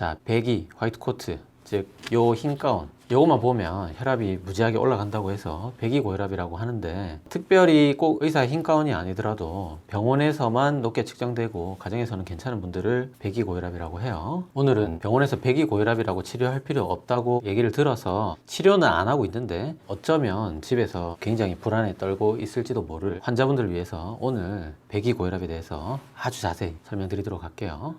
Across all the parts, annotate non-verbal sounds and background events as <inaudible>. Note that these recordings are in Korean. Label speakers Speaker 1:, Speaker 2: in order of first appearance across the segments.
Speaker 1: 자, 배기, 화이트 코트, 즉 요 흰 가운 요것만 보면 혈압이 무지하게 올라간다고 해서 배기고혈압이라고 하는데 특별히 꼭 의사 흰 가운이 아니더라도 병원에서만 높게 측정되고 가정에서는 괜찮은 분들을 배기고혈압이라고 해요. 오늘은 병원에서 배기고혈압이라고 치료할 필요 없다고 얘기를 들어서 치료는 안 하고 있는데 어쩌면 집에서 굉장히 불안에 떨고 있을지도 모를 환자분들을 위해서 오늘 배기고혈압에 대해서 아주 자세히 설명드리도록 할게요.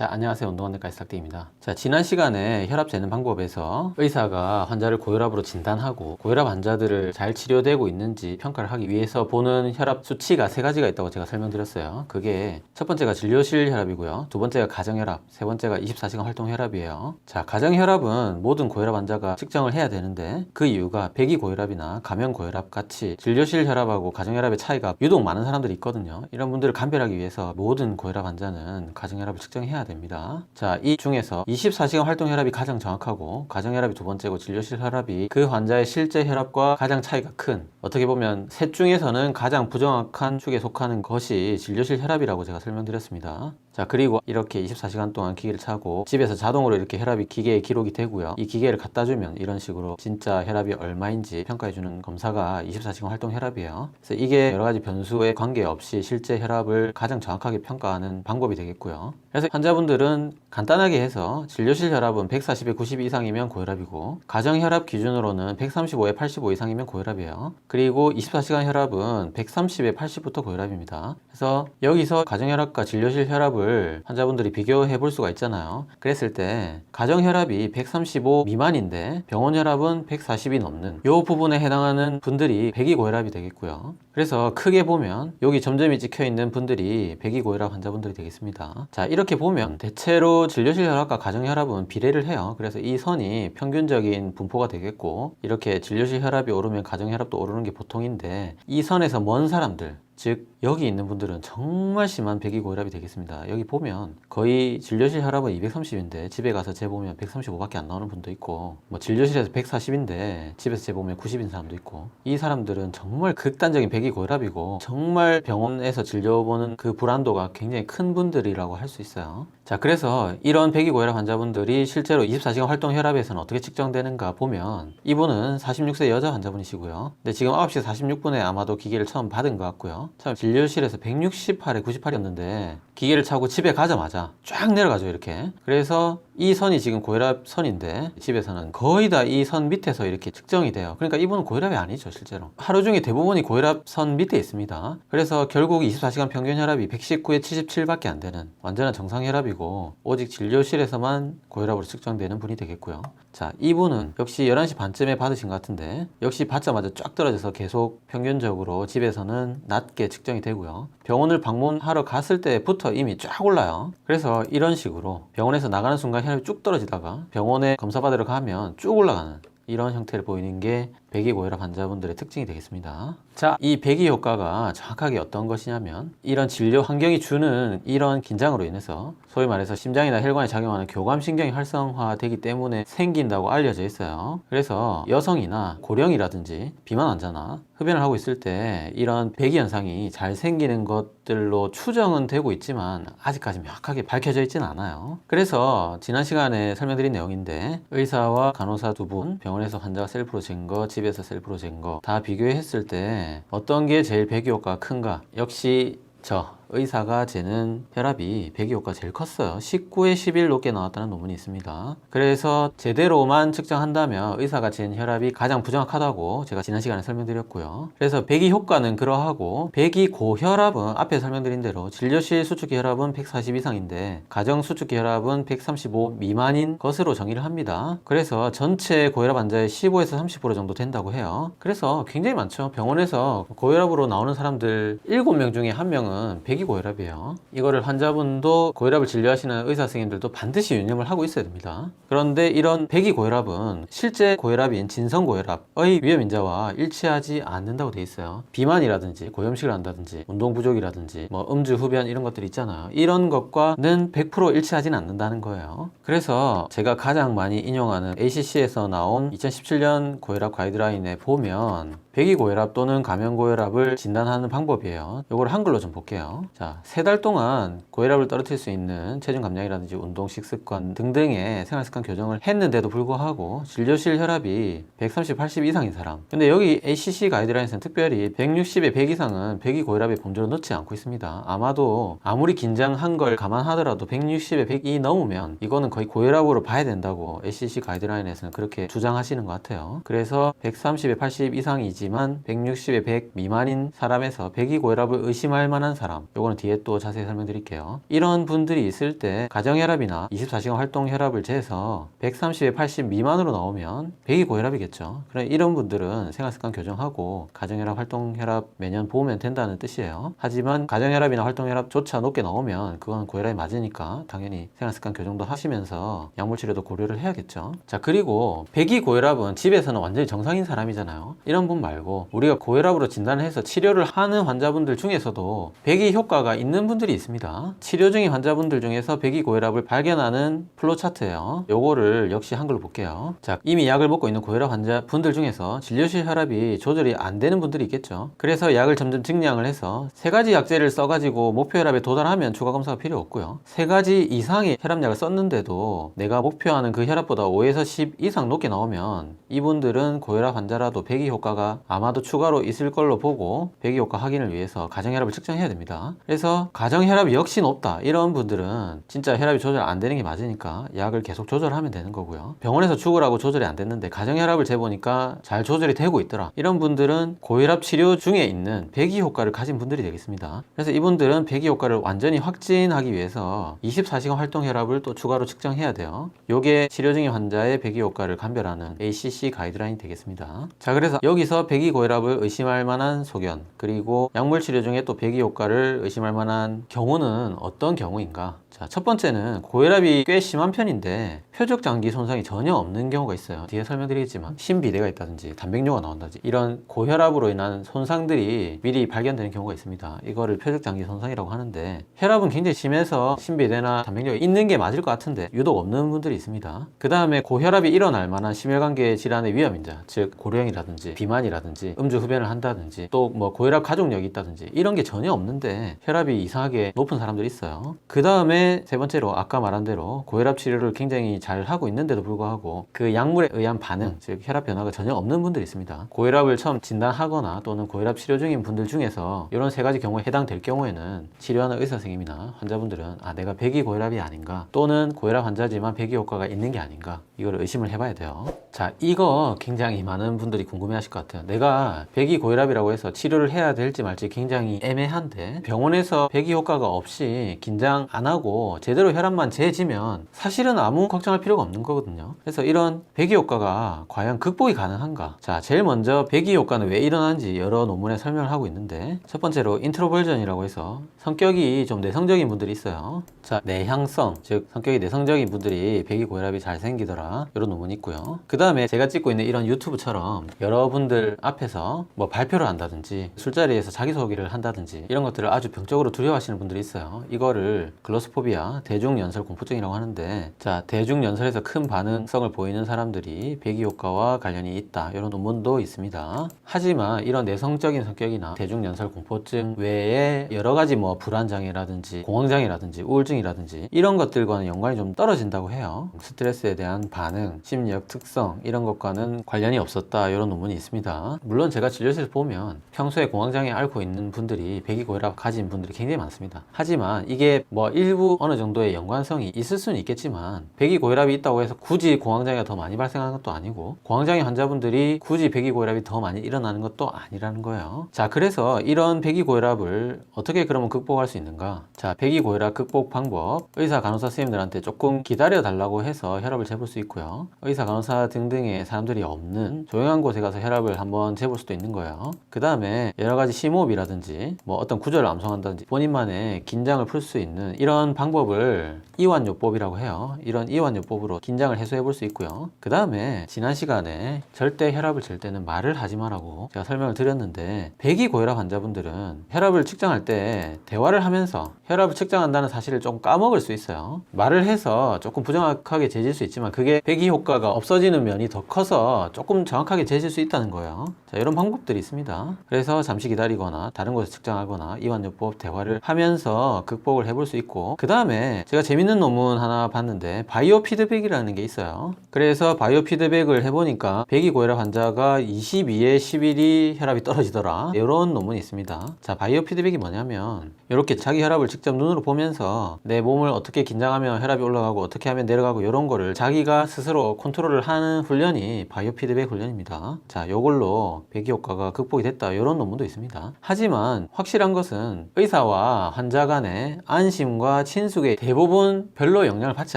Speaker 1: 자, 안녕하세요. 운동원내과 시작대입니다. 자, 지난 시간에 혈압 재는 방법에서 의사가 환자를 고혈압으로 진단하고 고혈압 환자들을 잘 치료되고 있는지 평가를 하기 위해서 보는 혈압 수치가 세 가지가 있다고 제가 설명드렸어요. 그게 첫 번째가 진료실 혈압이고요. 두 번째가 가정혈압, 세 번째가 24시간 활동 혈압이에요. 자, 가정혈압은 모든 고혈압 환자가 측정을 해야 되는데 그 이유가 배기 고혈압이나 감염 고혈압 같이 진료실 혈압하고 가정혈압의 차이가 유독 많은 사람들이 있거든요. 이런 분들을 감별하기 위해서 모든 고혈압 환자는 가정혈압을 측정해야 됩니다. 자, 이 중에서 24시간 활동 혈압이 가장 정확하고 가정 혈압이 두 번째고 진료실 혈압이 그 환자의 실제 혈압과 가장 차이가 큰 어떻게 보면 셋 중에서는 가장 부정확한 축에 속하는 것이 진료실 혈압이라고 제가 설명드렸습니다. 자, 그리고 이렇게 24시간 동안 기계를 차고 집에서 자동으로 이렇게 혈압이 기계에 기록이 되고요. 이 기계를 갖다 주면 이런 식으로 진짜 혈압이 얼마인지 평가해 주는 검사가 24시간 활동 혈압이에요. 그래서 이게 여러 가지 변수에 관계없이 실제 혈압을 가장 정확하게 평가하는 방법이 되겠고요. 그래서 환자분들은 간단하게 해서 진료실 혈압은 140에 90 이상이면 고혈압이고 가정 혈압 기준으로는 135에 85 이상이면 고혈압이에요. 그리고 24시간 혈압은 130에 80부터 고혈압입니다. 그래서 여기서 가정 혈압과 진료실 혈압을 환자분들이 비교해 볼 수가 있잖아요. 그랬을 때 가정 혈압이 135 미만인데 병원 혈압은 140이 넘는 이 부분에 해당하는 분들이 배기고혈압이 되겠고요. 그래서 크게 보면 여기 점점이 찍혀 있는 분들이 배기고혈압 환자분들이 되겠습니다. 자 이렇게 보면 대체로 진료실 혈압과 가정 혈압은 비례를 해요. 그래서 이 선이 평균적인 분포가 되겠고 이렇게 진료실 혈압이 오르면 가정 혈압도 오르는 게 보통인데 이 선에서 먼 사람들 즉 여기 있는 분들은 정말 심한 배기 고혈압이 되겠습니다. 여기 보면 거의 진료실 혈압은 230인데 집에 가서 재보면 135밖에 안 나오는 분도 있고 뭐 진료실에서 140인데 집에서 재보면 90인 사람도 있고 이 사람들은 정말 극단적인 배기 고혈압이고 정말 병원에서 진료보는 그 불안도가 굉장히 큰 분들이라고 할 수 있어요. 자 그래서 이런 배기고혈압 환자분들이 실제로 24시간 활동 혈압에서는 어떻게 측정되는가 보면 이분은 46세 여자 환자분이시고요. 근데 지금 9시 46분에 아마도 기계를 처음 받은 것 같고요. 참 진료실에서 168에 98이었는데 기계를 차고 집에 가자마자 쫙 내려가죠 이렇게. 그래서 이 선이 지금 고혈압 선인데 집에서는 거의 다 이 선 밑에서 이렇게 측정이 돼요. 그러니까 이분은 고혈압이 아니죠 실제로. 하루 중에 대부분이 고혈압 선 밑에 있습니다. 그래서 결국 24시간 평균 혈압이 119에 77밖에 안 되는 완전한 정상 혈압이고 오직 진료실에서만 고혈압으로 측정되는 분이 되겠고요. 자, 이분은 역시 11시 반쯤에 받으신 것 같은데 역시 받자마자 쫙 떨어져서 계속 평균적으로 집에서는 낮게 측정이 되고요. 병원을 방문하러 갔을 때부터 이미 쫙 올라요. 그래서 이런 식으로 병원에서 나가는 순간 혈압이 쭉 떨어지다가 병원에 검사 받으러 가면 쭉 올라가는 이런 형태를 보이는 게 배기 고혈압 환자분들의 특징이 되겠습니다. 자, 이 배기 효과가 정확하게 어떤 것이냐면 이런 진료 환경이 주는 이런 긴장으로 인해서 소위 말해서 심장이나 혈관에 작용하는 교감신경이 활성화되기 때문에 생긴다고 알려져 있어요. 그래서 여성이나 고령이라든지 비만 환자나 흡연을 하고 있을 때 이런 배기 현상이 잘 생기는 것들로 추정은 되고 있지만 아직까지 명확하게 밝혀져 있지는 않아요. 그래서 지난 시간에 설명드린 내용인데 의사와 간호사 두 분 병원에서 환자가 셀프로 잰 거, 집에서 셀프로 잰 거 다 비교했을 때 어떤 게 제일 배기 효과가 큰가? 역시 저 의사가 재는 혈압이 배기 효과가 제일 컸어요. 19에 11 높게 나왔다는 논문이 있습니다. 그래서 제대로만 측정한다면 의사가 잰 혈압이 가장 부정확하다고 제가 지난 시간에 설명드렸고요. 그래서 배기 효과는 그러하고 배기 고혈압은 앞에 설명드린 대로 진료실 수축기 혈압은 140 이상인데 가정 수축기 혈압은 135 미만인 것으로 정의를 합니다. 그래서 전체 고혈압 환자의 15에서 30% 정도 된다고 해요. 그래서 굉장히 많죠. 병원에서 고혈압으로 나오는 사람들 7명 중에 1명은 배기 고혈압이에요. 이거를 환자분도 고혈압을 진료하시는 의사 선생님들도 반드시 유념을 하고 있어야 됩니다. 그런데 이런 배기 고혈압은 실제 고혈압인 진성 고혈압의 위험 인자와 일치하지 않는다고 돼 있어요. 비만이라든지 고염식을 한다든지 운동 부족이라든지 뭐 음주 흡연 이런 것들 있잖아요. 이런 것과는 100% 일치하지는 않는다는 거예요. 그래서 제가 가장 많이 인용하는 ACC에서 나온 2017년 고혈압 가이드라인에 보면 배기고혈압 또는 감염고혈압을 진단하는 방법이에요. 이걸 한글로 좀 볼게요. 자, 세 달 동안 고혈압을 떨어뜨릴 수 있는 체중 감량이라든지 운동, 식습관 등등의 생활 습관 교정을 했는데도 불구하고 진료실 혈압이 130, 80 이상인 사람. 근데 여기 ACC 가이드라인에서는 특별히 160에 100 이상은 배기 고혈압의 범주로 넣지 않고 있습니다. 아마도 아무리 긴장한 걸 감안하더라도 160에 100이 넘으면 이거는 거의 고혈압으로 봐야 된다고 ACC 가이드라인에서는 그렇게 주장하시는 것 같아요. 그래서 130에 80 이상이지 만 160에 100 미만인 사람에서 배기고혈압을 의심할 만한 사람. 요거는 뒤에 또 자세히 설명드릴게요. 이런 분들이 있을 때 가정혈압이나 24시간 활동혈압을 재서 130에 80 미만으로 나오면 배기고혈압이겠죠. 그럼 이런 분들은 생활습관 교정하고 가정혈압, 활동혈압 매년 보면 된다는 뜻이에요. 하지만 가정혈압이나 활동혈압조차 높게 나오면 그건 고혈압이 맞으니까 당연히 생활습관 교정도 하시면서 약물 치료도 고려를 해야겠죠. 자, 그리고 배기고혈압은 집에서는 완전히 정상인 사람이잖아요. 이런 분 말고 우리가 고혈압으로 진단을 해서 치료를 하는 환자분들 중에서도 배기 효과가 있는 분들이 있습니다. 치료 중인 환자분들 중에서 배기 고혈압을 발견하는 플로 차트예요. 요거를 역시 한글로 볼게요. 자, 이미 약을 먹고 있는 고혈압 환자분들 중에서 진료실 혈압이 조절이 안 되는 분들이 있겠죠. 그래서 약을 점점 증량을 해서 세 가지 약제를 써가지고 목표 혈압에 도달하면 추가 검사가 필요 없고요. 세 가지 이상의 혈압약을 썼는데도 내가 목표하는 그 혈압보다 5에서 10 이상 높게 나오면 이분들은 고혈압 환자라도 배기 효과가 아마도 추가로 있을 걸로 보고 배기 효과 확인을 위해서 가정혈압을 측정해야 됩니다. 그래서 가정혈압이 역시 높다 이런 분들은 진짜 혈압이 조절 안 되는 게 맞으니까 약을 계속 조절하면 되는 거고요. 병원에서 죽으라고 조절이 안 됐는데 가정혈압을 재보니까 잘 조절이 되고 있더라. 이런 분들은 고혈압 치료 중에 있는 배기 효과를 가진 분들이 되겠습니다. 그래서 이분들은 배기 효과를 완전히 확진하기 위해서 24시간 활동 혈압을 또 추가로 측정해야 돼요. 요게 치료 중인 환자의 배기 효과를 감별하는 ACC 가이드라인이 되겠습니다. 자, 그래서 여기서 배기 고혈압을 의심할 만한 소견, 그리고 약물 치료 중에 또 배기 효과를 의심할 만한 경우는 어떤 경우인가? 자, 첫 번째는 고혈압이 꽤 심한 편인데 표적 장기 손상이 전혀 없는 경우가 있어요. 뒤에 설명드리겠지만 심비대가 있다든지 단백뇨가 나온다든지 이런 고혈압으로 인한 손상들이 미리 발견되는 경우가 있습니다. 이거를 표적 장기 손상이라고 하는데 혈압은 굉장히 심해서 심비대나 단백뇨가 있는 게 맞을 것 같은데 유독 없는 분들이 있습니다. 그 다음에 고혈압이 일어날 만한 심혈관계 질환의 위험 인자, 즉 고령이라든지 비만이라든지 음주 흡연을 한다든지 또 뭐 고혈압 가족력이 있다든지 이런 게 전혀 없는데 혈압이 이상하게 높은 사람들이 있어요. 그 다음에 세 번째로 아까 말한 대로 고혈압 치료를 굉장히 잘 하고 있는데도 불구하고 그 약물에 의한 반응, 즉 혈압 변화가 전혀 없는 분들이 있습니다. 고혈압을 처음 진단하거나 또는 고혈압 치료 중인 분들 중에서 이런 세 가지 경우에 해당될 경우에는 치료하는 의사 선생님이나 환자분들은 아 내가 배기 고혈압이 아닌가 또는 고혈압 환자지만 배기 효과가 있는 게 아닌가 이걸 의심을 해봐야 돼요. 자 이거 굉장히 많은 분들이 궁금해하실 것 같아요. 내가 배기 고혈압이라고 해서 치료를 해야 될지 말지 굉장히 애매한데 병원에서 배기 효과가 없이 긴장 안 하고 제대로 혈압만 재지면 사실은 아무 걱정할 필요가 없는 거거든요. 그래서 이런 배기 효과가 과연 극복이 가능한가? 자, 제일 먼저 배기 효과는 왜 일어나는지 여러 논문에 설명을 하고 있는데 첫 번째로 인트로벌전이라고 해서 성격이 좀 내성적인 분들이 있어요. 자, 내향성, 즉 성격이 내성적인 분들이 배기 고혈압이 잘 생기더라. 이런 논문이 있고요. 그 다음에 제가 찍고 있는 이런 유튜브처럼 여러분들 앞에서 뭐 발표를 한다든지 술자리에서 자기소개를 한다든지 이런 것들을 아주 병적으로 두려워하시는 분들이 있어요. 이거를 글로스포비아 대중연설 공포증이라고 하는데 자 대중연설에서 큰 반응성을 보이는 사람들이 배기 효과와 관련이 있다 이런 논문도 있습니다. 하지만 이런 내성적인 성격이나 대중연설 공포증 외에 여러 가지 뭐 불안장애라든지 공황장애라든지 우울증이라든지 이런 것들과는 연관이 좀 떨어진다고 해요. 스트레스에 대한 반 응, 심리학 특성 이런 것과는 관련이 없었다 이런 논문이 있습니다. 물론 제가 진료실에서 보면 평소에 공황장애 앓고 있는 분들이 배기고혈압 가진 분들이 굉장히 많습니다. 하지만 이게 뭐 일부 어느 정도의 연관성이 있을 수는 있겠지만 배기고혈압이 있다고 해서 굳이 공황장애가 더 많이 발생하는 것도 아니고 공황장애 환자분들이 굳이 배기고혈압이 더 많이 일어나는 것도 아니라는 거예요. 자 그래서 이런 배기고혈압을 어떻게 그러면 극복할 수 있는가? 자 배기고혈압 극복 방법 의사 간호사 선생님들한테 조금 기다려 달라고 해서 혈압을 재볼 수 있고 요. 의사 간호사 등등의 사람들이 없는 조용한 곳에 가서 혈압을 한번 재볼 수도 있는 거예요. 그 다음에 여러 가지 심호흡이라든지 뭐 어떤 구절을 암송한다든지 본인만의 긴장을 풀 수 있는 이런 방법을 이완요법이라고 해요. 이런 이완요법으로 긴장을 해소해 볼 수 있고요. 그 다음에 지난 시간에 절대 혈압을 잴 때는 말을 하지 말라고 제가 설명을 드렸는데 배기 고혈압 환자분들은 혈압을 측정할 때 대화를 하면서 혈압을 측정한다는 사실을 좀 까먹을 수 있어요. 말을 해서 조금 부정확하게 재질 수 있지만 그게 그게 배기 효과가 없어지는 면이 더 커서 조금 정확하게 재질 수 있다는 거예요. 자, 이런 방법들이 있습니다. 그래서 잠시 기다리거나 다른 곳에서 측정하거나 이완요법 대화를 하면서 극복을 해볼 수 있고 그 다음에 제가 재밌는 논문 하나 봤는데 바이오 피드백이라는 게 있어요. 그래서 바이오 피드백을 해보니까 배기 고혈압 환자가 22에 11이 혈압이 떨어지더라. 이런 논문이 있습니다. 자, 바이오 피드백이 뭐냐면 이렇게 자기 혈압을 직접 눈으로 보면서 내 몸을 어떻게 긴장하면 혈압이 올라가고 어떻게 하면 내려가고 이런 거를 자기가 스스로 컨트롤을 하는 훈련이 바이오 피드백 훈련입니다. 자, 요걸로 배기 효과가 극복이 됐다. 이런 논문도 있습니다. 하지만 확실한 것은 의사와 환자 간의 안심과 친숙에 대부분 별로 영향을 받지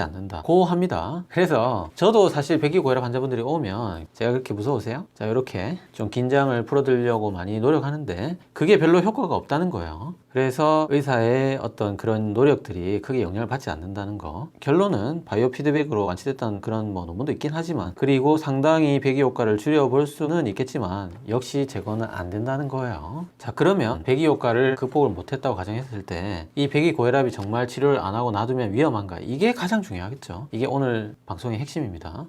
Speaker 1: 않는다. 고합니다. 그래서 저도 사실 배기 고혈압 환자분들이 오면 제가 그렇게 무서우세요? 자, 이렇게 좀 긴장을 풀어드리려고 많이 노력하는데 그게 별로 효과가 없다는 거예요. 그래서 의사의 어떤 그런 노력들이 크게 영향을 받지 않는다는 거. 결론은 바이오 피드백으로 완치됐다는 그런 뭐 논문도 있긴 하지만 그리고 상당히 배기 효과를 줄여볼 수는 있겠지만 역시 제거는 안 된다는 거예요. 자 그러면 배기 효과를 극복을 못했다고 가정했을 때 이 배기 고혈압이 정말 치료를 안 하고 놔두면 위험한가? 이게 가장 중요하겠죠. 이게 오늘 방송의 핵심입니다.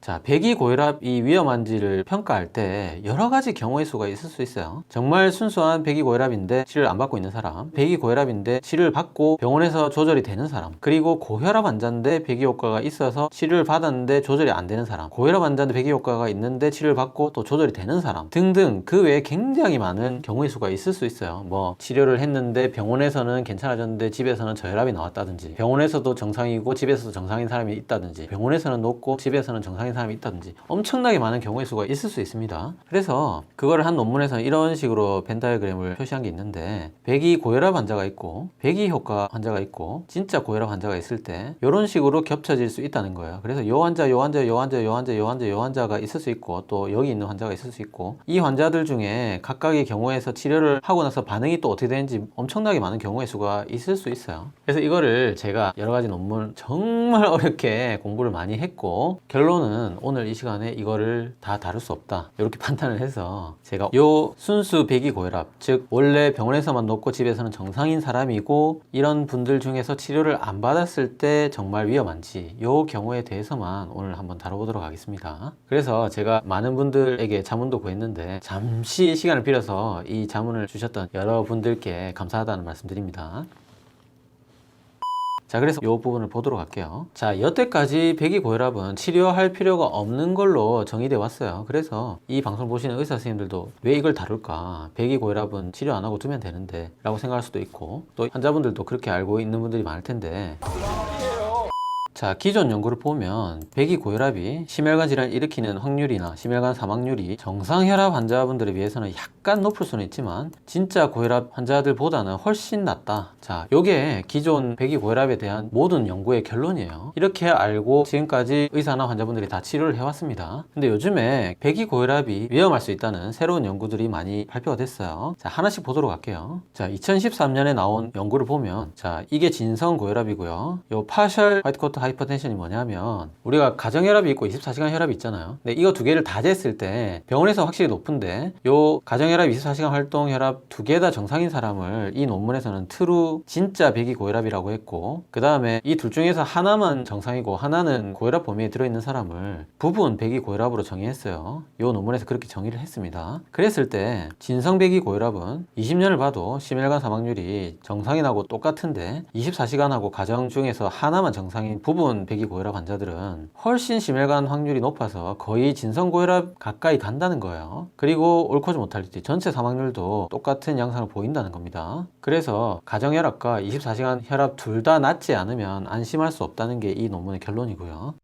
Speaker 1: 자, 배기 고혈압 이 위험한지를 평가할 때 여러 가지 경우의 수가 있을 수 있어요. 정말 순수한 배기 고혈압인데 치료를 안 받고 있는 사람, 배기 고혈압인데 치료를 받고 병원에서 조절이 되는 사람, 그리고 고혈압 환자인데 배기 효과가 있어서 치료를 받았는데 조절이 안 되는 사람, 고혈압 환자인데 배기 효과가 있는데 치료를 받고 또 조절이 되는 사람 등등 그 외에 굉장히 많은 경우의 수가 있을 수 있어요. 뭐 치료를 했는데 병원에서는 괜찮아졌는데 집에서는 저혈압이 나왔다든지 병원에서도 정상이고 집에서도 정상인 사람이 있다든지 병원에서는 높고 집에서는 정상인 사람이 있다든지 엄청나게 많은 경우의 수가 있을 수 있습니다. 그래서 그거를 한 논문에서는 이런 식으로 벤 다이어그램을 표시한 게 있는데 배기 고혈압 환자가 있고 배기 효과 환자가 있고 진짜 고혈압 환자가 있을 때 이런 식으로 겹쳐질 수 있다는 거예요. 그래서 요 환자, 요 환자, 요 환자, 요 환자, 요 환자, 요 환자가 있을 수 있고 또 여기 있는 환자가 있을 수 있고 이 환자들 중에 각각의 경우에서 치료를 하고 나서 반응이 또 어떻게 되는지 엄청나게 많은 경우의 수가 있을 수 있어요. 그래서 이거를 제가 여러 가지 논문 정말 <laughs> 어렵게 공부를 많이 했고 결론은 오늘 이 시간에 이거를 다 다룰 수 없다 이렇게 <laughs> 판단을 해서 제가 요 순수 배기 고혈압 즉 원래 병원에서만 놓고 집에서는 정상인 사람이고 이런 분들 중에서 치료를 안 받았을 때 정말 위험한지 요 경우에 대해서만 오늘 한번 다뤄보도록 하겠습니다. 그래서 제가 많은 분들에게 자문도 구했는데 잠시 시간을 빌어서 이 자문을 주셨던 여러분들께 감사하다는 말씀드립니다. 자, 그래서 이 부분을 보도록 할게요. 자, 여태까지 배기 고혈압은 치료할 필요가 없는 걸로 정의돼 왔어요. 그래서 이 방송 보시는 의사 선생님들도 왜 이걸 다룰까? 배기 고혈압은 치료 안 하고 두면 되는데 라고 생각할 수도 있고 또 환자분들도 그렇게 알고 있는 분들이 많을 텐데 자, 기존 연구를 보면 배기 고혈압이 심혈관 질환을 일으키는 확률이나 심혈관 사망률이 정상 혈압 환자분들에 비해서는 약간 높을 수는 있지만 진짜 고혈압 환자들보다는 훨씬 낮다. 자, 요게 기존 배기 고혈압에 대한 모든 연구의 결론이에요. 이렇게 알고 지금까지 의사나 환자분들이 다 치료를 해왔습니다. 근데 요즘에 배기 고혈압이 위험할 수 있다는 새로운 연구들이 많이 발표가 됐어요. 자, 하나씩 보도록 할게요. 자, 2013년에 나온 연구를 보면 자, 이게 진성 고혈압이고요. 요 파셜 화이트 코트 하이 퍼텐션이 뭐냐면 우리가 가정 혈압이 있고 24시간 혈압이 있잖아요. 근데 이거 두 개를 다 쟀을 때 병원에서 확실히 높은데 요 가정 혈압 24시간 활동 혈압 두 개 다 정상인 사람을 이 논문에서는 트루 진짜 배기 고혈압이라고 했고 그 다음에 이 둘 중에서 하나만 정상이고 하나는 고혈압 범위에 들어있는 사람을 부분 배기 고혈압으로 정의했어요. 요 논문에서 그렇게 정의를 했습니다. 그랬을 때 진성 배기 고혈압은 20년을 봐도 심혈관 사망률이 정상인하고 똑같은데 24시간하고 가정 중에서 하나만 정상인 부분 배기 고혈압 환자들은 훨씬 심혈관 확률이 높아서 거의 진성 고혈압 가까이 간다는 거예요. 그리고 올코즈 모탈리티 전체 사망률도 똑같은 양상을 보인다는 겁니다. 그래서 가정 혈압과 24시간 혈압 둘 다 낮지 않으면 안심할 수 없다는 게 이 논문의 결론이고요.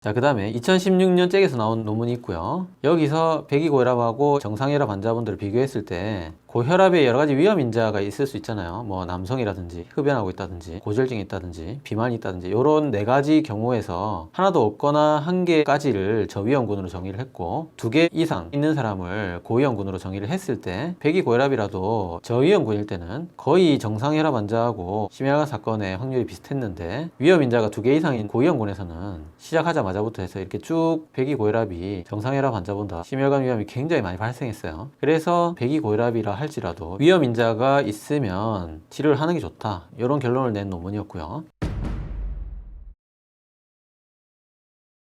Speaker 1: 자, 그 다음에 2016년 잭에서 나온 논문이 있고요. 여기서 배기고혈압하고 정상혈압 환자분들을 비교했을 때 고혈압에 여러 가지 위험 인자가 있을 수 있잖아요. 뭐 남성이라든지 흡연하고 있다든지 고지혈증이 있다든지 비만이 있다든지 이런 네 가지 경우에서 하나도 없거나 한 개까지를 저위험군으로 정의를 했고 두 개 이상 있는 사람을 고위험군으로 정의를 했을 때 배기고혈압이라도 저위험군일 때는 거의 정상혈압 환자하고 심혈관 사건의 확률이 비슷했는데 위험 인자가 두 개 이상인 고위험군에서는 시작하자마자 태어나자마자부터 해서 이렇게 쭉 배기고혈압이 정상혈압 환자보다 심혈관 위험이 굉장히 많이 발생했어요. 그래서 배기고혈압이라 할지라도 위험 인자가 있으면 치료를 하는 게 좋다. 이런 결론을 낸 논문이었고요.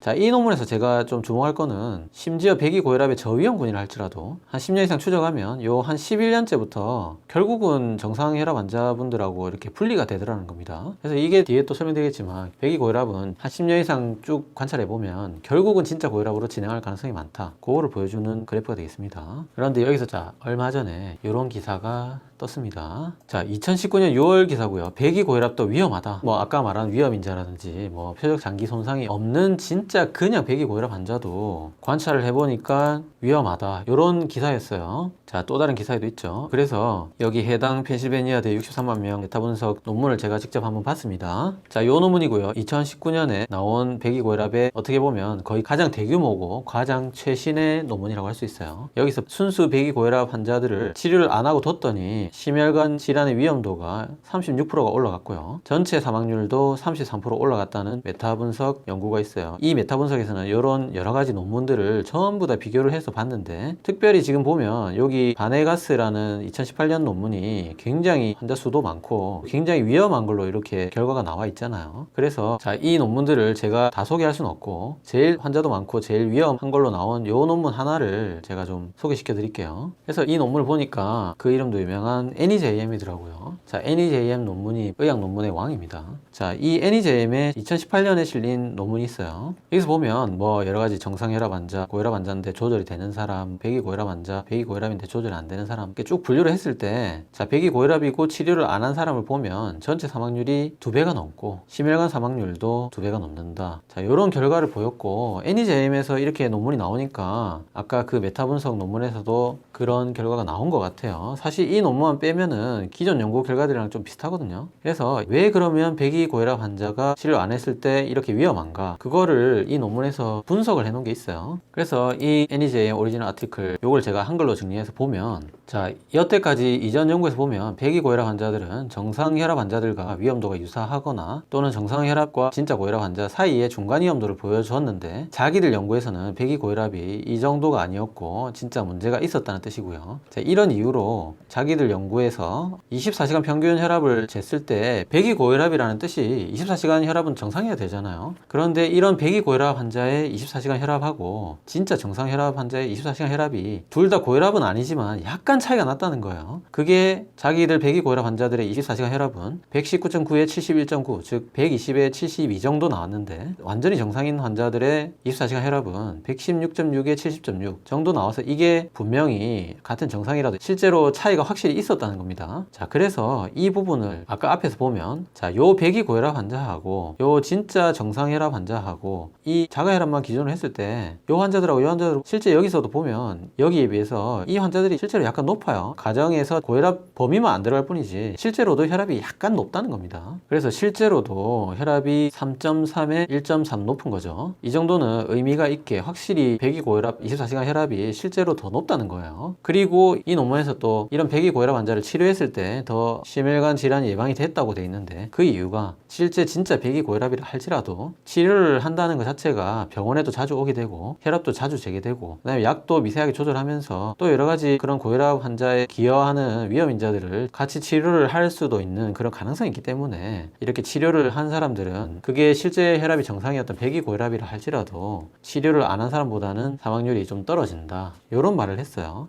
Speaker 1: 자, 이 논문에서 제가 좀 주목할 거는 심지어 배기고혈압의 저위험군이라 할지라도 한 10년 이상 추적하면 요 한 11년째부터 결국은 정상 혈압 환자분들하고 이렇게 분리가 되더라는 겁니다. 그래서 이게 뒤에 또 설명드리겠지만 배기고혈압은 한 10년 이상 쭉 관찰해 보면 결국은 진짜 고혈압으로 진행할 가능성이 많다. 그거를 보여주는 그래프가 되겠습니다. 그런데 여기서 자, 얼마 전에 이런 기사가 떴습니다. 자, 2019년 6월 기사고요. 배기고혈압도 위험하다. 뭐 아까 말한 위험 인자라든지 뭐 표적 장기 손상이 없는 진짜 그냥 배기고 혈압 환자도 관찰을 해보니까 위험하다. 이런 기사였어요. 자, 또 다른 기사에도 있죠. 그래서 여기 해당 펜실베니아대 63만 명 메타 분석 논문을 제가 직접 한번 봤습니다. 자, 요 논문이고요. 2019년에 나온 배기고 혈압에 어떻게 보면 거의 가장 대규모고 가장 최신의 논문이라고 할 수 있어요. 여기서 순수 배기고 혈압 환자들을 치료를 안 하고 뒀더니 심혈관 질환의 위험도가 36%가 올라갔고요. 전체 사망률도 33% 올라갔다는 메타 분석 연구가 있어요. 이 메타 분석에서는 이런 여러 가지 논문들을 전부 다 비교를 해서 봤는데 특별히 지금 보면 여기 바네가스라는 2018년 논문이 굉장히 환자 수도 많고 굉장히 위험한 걸로 이렇게 결과가 나와 있잖아요. 그래서 자, 이 논문들을 제가 다 소개할 수는 없고 제일 환자도 많고 제일 위험한 걸로 나온 요 논문 하나를 제가 좀 소개시켜 드릴게요. 그래서 이 논문을 보니까 그 이름도 유명한 NEJM이더라고요. 자, NEJM 논문이 의학 논문의 왕입니다. 자, 이 NEJM에 2018년에 실린 논문이 있어요. 여기서 보면 뭐 여러 가지 정상혈압 환자, 고혈압 환자인데 조절이 되는 사람, 배기고혈압 환자, 배기고혈압인데 조절이 안 되는 사람 이렇게 쭉 분류를 했을 때 자, 배기고혈압이고 치료를 안 한 사람을 보면 전체 사망률이 두 배가 넘고 심혈관 사망률도 두 배가 넘는다. 자, 이런 결과를 보였고 NEJM에서 이렇게 논문이 나오니까 아까 그 메타 분석 논문에서도 그런 결과가 나온 것 같아요. 사실 이 논문만 빼면은 기존 연구 결과들이랑 좀 비슷하거든요. 그래서 왜 그러면 배기고혈압 환자가 치료 안 했을 때 이렇게 위험한가? 그거를 이 논문에서 분석을 해놓은 게 있어요. 그래서 이 NEJM 오리지널 아티클 요걸 제가 한글로 정리해서 보면 자 여태까지 이전 연구에서 보면 배기고혈압 환자들은 정상 혈압 환자들과 위험도가 유사하거나 또는 정상 혈압과 진짜 고혈압 환자 사이의 중간 위험도를 보여주었는데 자기들 연구에서는 배기고혈압이 이 정도가 아니었고 진짜 문제가 있었다는 뜻이고요. 자, 이런 이유로 자기들 연구에서 24시간 평균 혈압을 쟀을 때 배기고혈압이라는 뜻이 24시간 혈압은 정상이어야 되잖아요. 그런데 이런 배기고혈압 환자의 24시간 혈압하고 진짜 정상 혈압 환자의 24시간 혈압이 둘 다 고혈압은 아니지만 약간 차이가 났다는 거예요. 그게 자기들 배기고혈압 환자들의 24시간 혈압은 119.9에 71.9, 즉 120에 72 정도 나왔는데 완전히 정상인 환자들의 24시간 혈압은 116.6에 70.6 정도 나와서 이게 분명히 같은 정상이라도 실제로 차이가 확실히 있었다는 겁니다. 자, 그래서 이 부분을 아까 앞에서 보면 자, 요 배기 고혈압 환자하고 요 진짜 정상 혈압 환자하고 이 자가 혈압만 기준으로 했을 때 요 환자들하고 요 환자들 실제 여기서도 보면 여기에 비해서 이 환자들이 실제로 약간 높아요. 가정에서 고혈압 범위만 안 들어갈 뿐이지 실제로도 혈압이 약간 높다는 겁니다. 그래서 실제로도 혈압이 3.3에 1.3 높은 거죠. 이 정도는 의미가 있게 확실히 배기 고혈압 24시간 혈압이 실제로 더 높다는 거예요. 그리고 이 논문에서 또 이런 배기고혈압 환자를 치료했을 때 더 심혈관 질환이 예방이 됐다고 돼 있는데 그 이유가 실제 진짜 배기고혈압이라 할지라도 치료를 한다는 것 자체가 병원에도 자주 오게 되고 혈압도 자주 재게 되고 그다음에 약도 미세하게 조절하면서 또 여러 가지 그런 고혈압 환자에 기여하는 위험 인자들을 같이 치료를 할 수도 있는 그런 가능성이 있기 때문에 이렇게 치료를 한 사람들은 그게 실제 혈압이 정상이었던 배기고혈압이라 할지라도 치료를 안 한 사람보다는 사망률이 좀 떨어진다. 이런 말을 했어요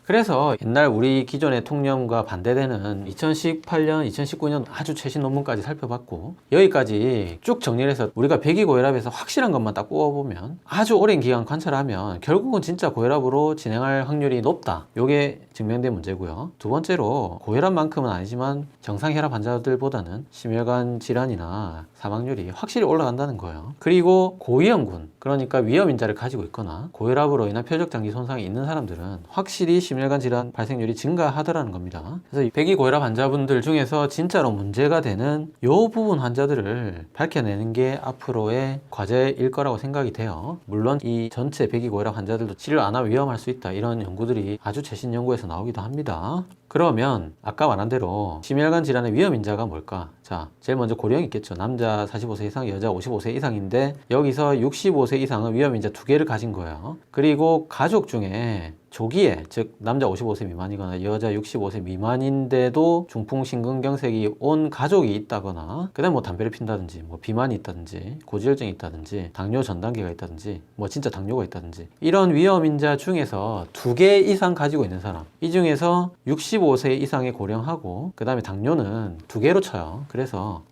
Speaker 1: 그래서 옛날 우리 기존의 통념과 반대되는 2018년, 2019년 아주 최신 논문까지 살펴봤고 여기까지 쭉 정리를 해서 우리가 배기 고혈압에서 확실한 것만 딱 뽑아보면 아주 오랜 기간 관찰하면 결국은 진짜 고혈압으로 진행할 확률이 높다. 이게 증명된 문제고요. 두 번째로 고혈압만큼은 아니지만 정상혈압 환자들보다는 심혈관 질환이나 사망률이 확실히 올라간다는 거예요. 그리고 고위험군, 그러니까 위험 인자를 가지고 있거나 고혈압으로 인한 표적장기 손상이 있는 사람들은 확실히 심혈 관 질환 발생률이 증가하더라는 겁니다. 그래서 이 배기고혈압 환자분들 중에서 진짜로 문제가 되는 이 부분 환자들을 밝혀내는 게 앞으로의 과제일 거라고 생각이 돼요. 물론 이 전체 배기고혈압 환자들도 치료를 안 하면 위험할 수 있다 이런 연구들이 아주 최신 연구에서 나오기도 합니다. 그러면 아까 말한 대로 심혈관 질환의 위험 인자가 뭘까? 자, 제일 먼저 고령이 있겠죠. 남자 45세 이상, 여자 55세 이상인데 여기서 65세 이상은 위험 인자 두 개를 가진 거예요. 그리고 가족 중에 조기에 즉 남자 55세 미만이거나 여자 65세 미만인데도 중풍 심근경색이 온 가족이 있다거나 그다음 뭐 담배를 핀다든지 뭐 비만이 있다든지 고지혈증이 있다든지 당뇨 전 단계가 있다든지 뭐 진짜 당뇨가 있다든지 이런 위험 인자 중에서 두 개 이상 가지고 있는 사람 이 중에서 65세 이상의 고령하고 그다음에 당뇨는 두 개로 쳐요 그래서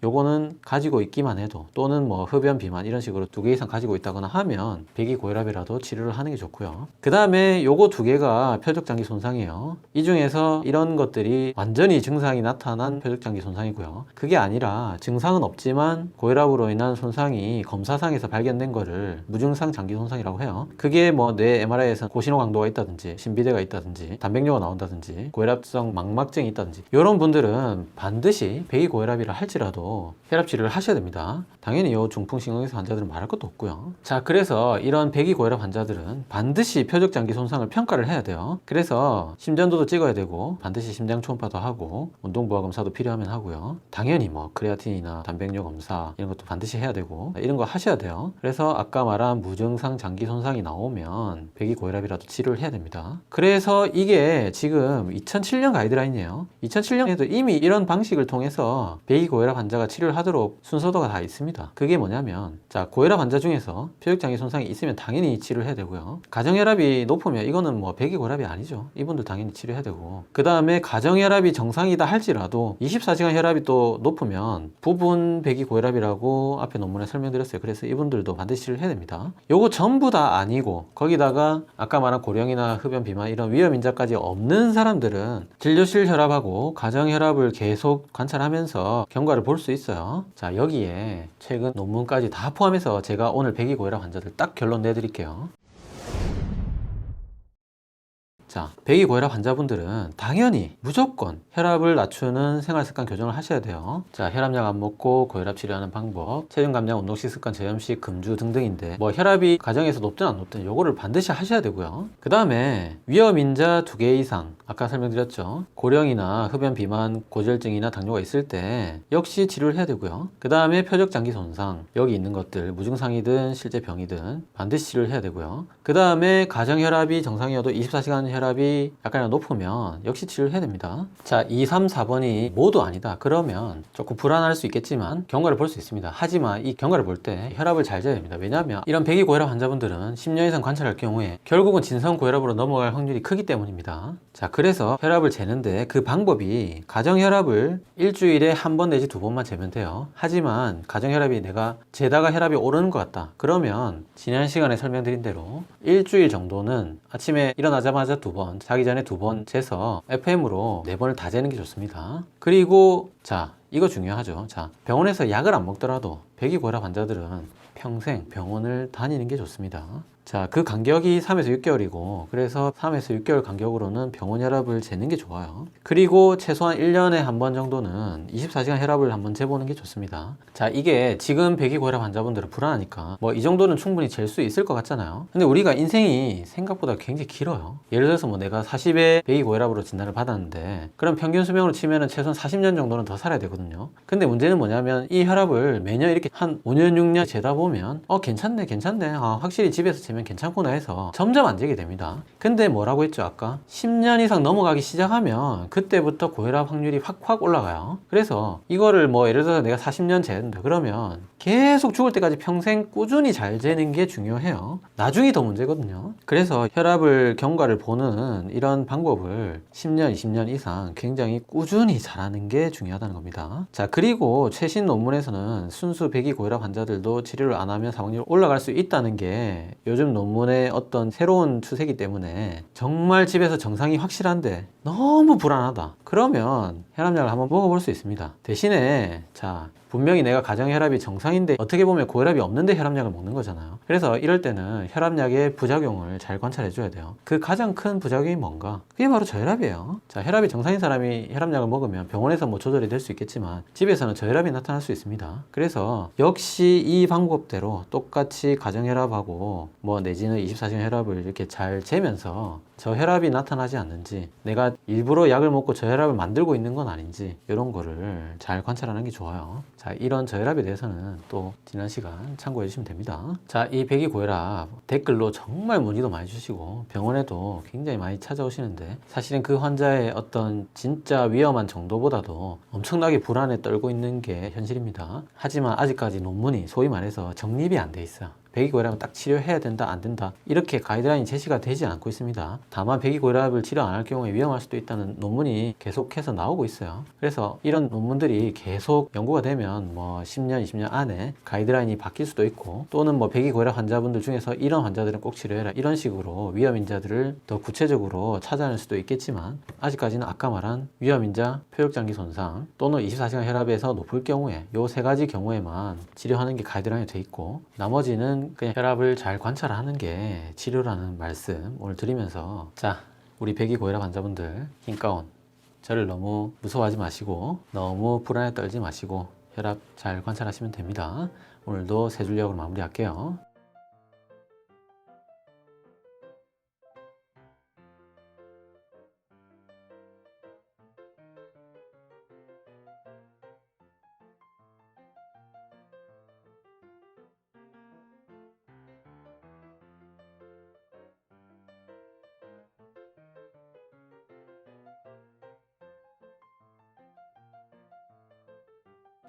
Speaker 1: 요거는 가지고 있기만 해도 또는 뭐 흡연 비만 이런 식으로 두 개 이상 가지고 있다거나 하면 배기 고혈압이라도 치료를 하는 게 좋고요. 그 다음에 요거 두 개가 표적장기 손상이에요. 이 중에서 이런 것들이 완전히 증상이 나타난 표적장기 손상이고요. 그게 아니라 증상은 없지만 고혈압으로 인한 손상이 검사상에서 발견된 거를 무증상 장기 손상이라고 해요. 그게 뭐 뇌 MRI에서 고신호 강도가 있다든지 신비대가 있다든지 단백뇨가 나온다든지 고혈압성 망막증이 있다든지 이런 분들은 반드시 배기 고혈압이라 할지라도 혈압 치료를 하셔야 됩니다. 당연히 요 중풍 신경외과 환자들은 말할 것도 없고요. 자 그래서 이런 배기 고혈압 환자들은 반드시 표적장기 손상을 평가를 해야 돼요. 그래서 심전도도 찍어야 되고 반드시 심장 초음파도 하고 운동부하 검사도 필요하면 하고요. 당연히 뭐 크레아틴이나 단백뇨 검사 이런 것도 반드시 해야 되고 이런 거 하셔야 돼요. 그래서 아까 말한 무증상 장기 손상이 나오면 배기 고혈압이라도 치료를 해야 됩니다. 그래서 이게 지금 2007년 가이드라인이에요. 2007년에도 이미 이런 방식을 통해서 배기 고혈압 환자가 치료를 하도록 순서도가 다 있습니다. 그게 뭐냐면 자 고혈압 환자 중에서 표적장기 손상이 있으면 당연히 치료를 해야 되고요. 가정혈압이 높으면 이거는 뭐 배기 고혈압이 아니죠. 이분들 당연히 치료해야 되고. 그 다음에 가정혈압이 정상이다 할지라도 24시간 혈압이 또 높으면 부분 배기 고혈압이라고 앞에 논문에 설명드렸어요. 그래서 이분들도 반드시 치료를 해야 됩니다. 요거 전부 다 아니고 거기다가 아까 말한 고령이나 흡연 비만 이런 위험 인자까지 없는 사람들은 진료실 혈압하고 가정 혈압을 계속 관찰하면서 경과를 볼 수 있어요. 자 여기에 최근 논문까지 다 포함해서 제가 오늘 배기 고혈압 환자들 딱 결론 내드릴게요 자, 배기 고혈압 환자분들은 당연히 무조건 혈압을 낮추는 생활 습관 교정을 하셔야 돼요. 자, 혈압약 안 먹고 고혈압 치료하는 방법, 체중 감량, 운동 식습관, 저염식, 금주 등등인데 뭐 혈압이 가정에서 높든 안 높든 요거를 반드시 하셔야 되고요. 그 다음에 위험 인자 두 개 이상 아까 설명드렸죠. 고령이나 흡연 비만, 고지혈증이나 당뇨가 있을 때 역시 치료를 해야 되고요. 그 다음에 표적 장기 손상 여기 있는 것들 무증상이든 실제 병이든 반드시 치료를 해야 되고요. 그 다음에 가정 혈압이 정상이어도 24시간 혈 압이 약간이나 높으면 역시 치료를 해야 됩니다. 자, 2, 3, 4번이 모두 아니다. 그러면 조금 불안할 수 있겠지만 경과를 볼 수 있습니다. 하지만 이 경과를 볼 때 혈압을 잘 재야 됩니다. 왜냐하면 이런 배기 고혈압 환자분들은 10년 이상 관찰할 경우에 결국은 진성 고혈압으로 넘어갈 확률이 크기 때문입니다. 자, 그래서 혈압을 재는데 그 방법이 가정 혈압을 일주일에 한 번 내지 두 번만 재면 돼요. 하지만 가정 혈압이 내가 재다가 혈압이 오르는 것 같다. 그러면 지난 시간에 설명드린 대로 일주일 정도는 아침에 일어나자마자 두 번, 자기 전에 두 번 재서 FM으로 네 번을 다 재는 게 좋습니다. 그리고 자, 이거 중요하죠. 자, 병원에서 약을 안 먹더라도 배기 고혈압 환자들은 평생 병원을 다니는 게 좋습니다. 자, 그 간격이 3에서 6개월이고, 그래서 3에서 6개월 간격으로는 병원 혈압을 재는 게 좋아요. 그리고 최소한 1년에 한 번 정도는 24시간 혈압을 한번 재보는 게 좋습니다. 자, 이게 지금 배기 고혈압 환자분들은 불안하니까 뭐 이 정도는 충분히 잴 수 있을 것 같잖아요. 근데 우리가 인생이 생각보다 굉장히 길어요. 예를 들어서 뭐 내가 40에 배기 고혈압으로 진단을 받았는데, 그럼 평균 수명으로 치면은 최소한 40년 정도는 더 살아야 되거든요. 근데 문제는 뭐냐면 이 혈압을 매년 이렇게 한 5년, 6년 재다 보면 어, 괜찮네, 괜찮네. 아, 확실히 집에서 재면 괜찮구나 해서 점점 안 재게 됩니다. 근데 뭐라고 했죠, 아까? 10년 이상 넘어가기 시작하면 그때부터 고혈압 확률이 확확 올라가요. 그래서 이거를 뭐 예를 들어서 내가 40년 재는다 그러면 계속 죽을 때까지 평생 꾸준히 잘 재는 게 중요해요. 나중이 더 문제거든요. 그래서 혈압을 경과를 보는 이런 방법을 10년, 20년 이상 굉장히 꾸준히 잘하는 게 중요하다는 겁니다. 자, 그리고 최신 논문에서는 순수 배기 고혈압 환자들도 치료를 안 하면 사망률 올라갈 수 있다는 게 요즘 논문의 어떤 새로운 추세이기 때문에 정말 집에서 정상이 확실한데 너무 불안하다. 그러면 혈압약을 한번 먹어볼 수 있습니다. 대신에 자 분명히 내가 가정 혈압이 정상인데 어떻게 보면 고혈압이 없는데 혈압약을 먹는 거잖아요. 그래서 이럴 때는 혈압약의 부작용을 잘 관찰해 줘야 돼요. 그 가장 큰 부작용이 뭔가? 그게 바로 저혈압이에요. 자, 혈압이 정상인 사람이 혈압약을 먹으면 병원에서 뭐 조절이 될 수 있겠지만 집에서는 저혈압이 나타날 수 있습니다. 그래서 역시 이 방법대로 똑같이 가정 혈압하고 뭐뭐 내지는 24시간 혈압을 이렇게 잘 재면서 저혈압이 나타나지 않는지 내가 일부러 약을 먹고 저혈압을 만들고 있는 건 아닌지 이런 거를 잘 관찰하는 게 좋아요. 자, 이런 저혈압에 대해서는 또 지난 시간 참고해 주시면 됩니다. 자, 이 배기 고혈압 댓글로 정말 문의도 많이 주시고 병원에도 굉장히 많이 찾아오시는데 사실은 그 환자의 어떤 진짜 위험한 정도보다도 엄청나게 불안에 떨고 있는 게 현실입니다. 하지만 아직까지 논문이 소위 말해서 정립이 안 돼 있어요. 배기고혈압은 딱 치료해야 된다 안 된다 이렇게 가이드라인이 제시가 되지 않고 있습니다. 다만 배기고혈압을 치료 안 할 경우에 위험할 수도 있다는 논문이 계속해서 나오고 있어요. 그래서 이런 논문들이 계속 연구가 되면 뭐 10년, 20년 안에 가이드라인이 바뀔 수도 있고 또는 뭐 배기고혈압 환자분들 중에서 이런 환자들은 꼭 치료해라 이런 식으로 위험 인자들을 더 구체적으로 찾아낼 수도 있겠지만 아직까지는 아까 말한 위험 인자, 표적장기 손상 또는 24시간 혈압에서 높을 경우에 요 세 가지 경우에만 치료하는 게 가이드라인이 돼 있고 나머지는 그냥 혈압을 잘 관찰하는 게 치료라는 말씀 오늘 드리면서 자 우리 배기고혈압 환자분들 흰 가운 저를 너무 무서워하지 마시고 너무 불안에 떨지 마시고 혈압 잘 관찰하시면 됩니다. 오늘도 세 줄력으로 마무리할게요.